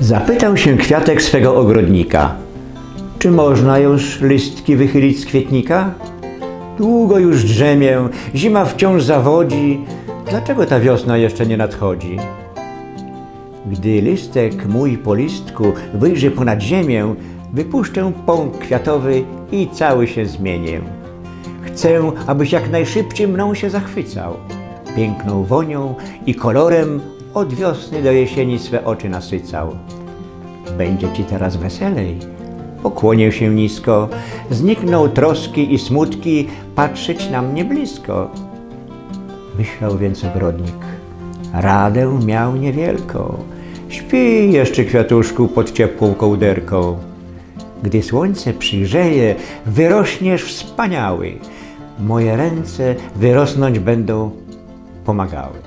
Zapytał się kwiatek swego ogrodnika. Czy można już listki wychylić z kwietnika? Długo już drzemię, zima wciąż zawodzi. Dlaczego ta wiosna jeszcze nie nadchodzi? Gdy listek mój po listku wyjrzy ponad ziemię, wypuszczę pąk kwiatowy i cały się zmienię. Chcę, abyś jak najszybciej mną się zachwycał. Piękną wonią i kolorem od wiosny do jesieni swe oczy nasycał. Będzie ci teraz weselej. Pokłonię się nisko, znikną troski i smutki, patrzeć na mnie blisko. Myślał więc ogrodnik. Radę miał niewielką. Śpi jeszcze kwiatuszku pod ciepłą kołderką. Gdy słońce przygrzeje, wyrośniesz wspaniały. Moje ręce wyrosnąć będą pomagały.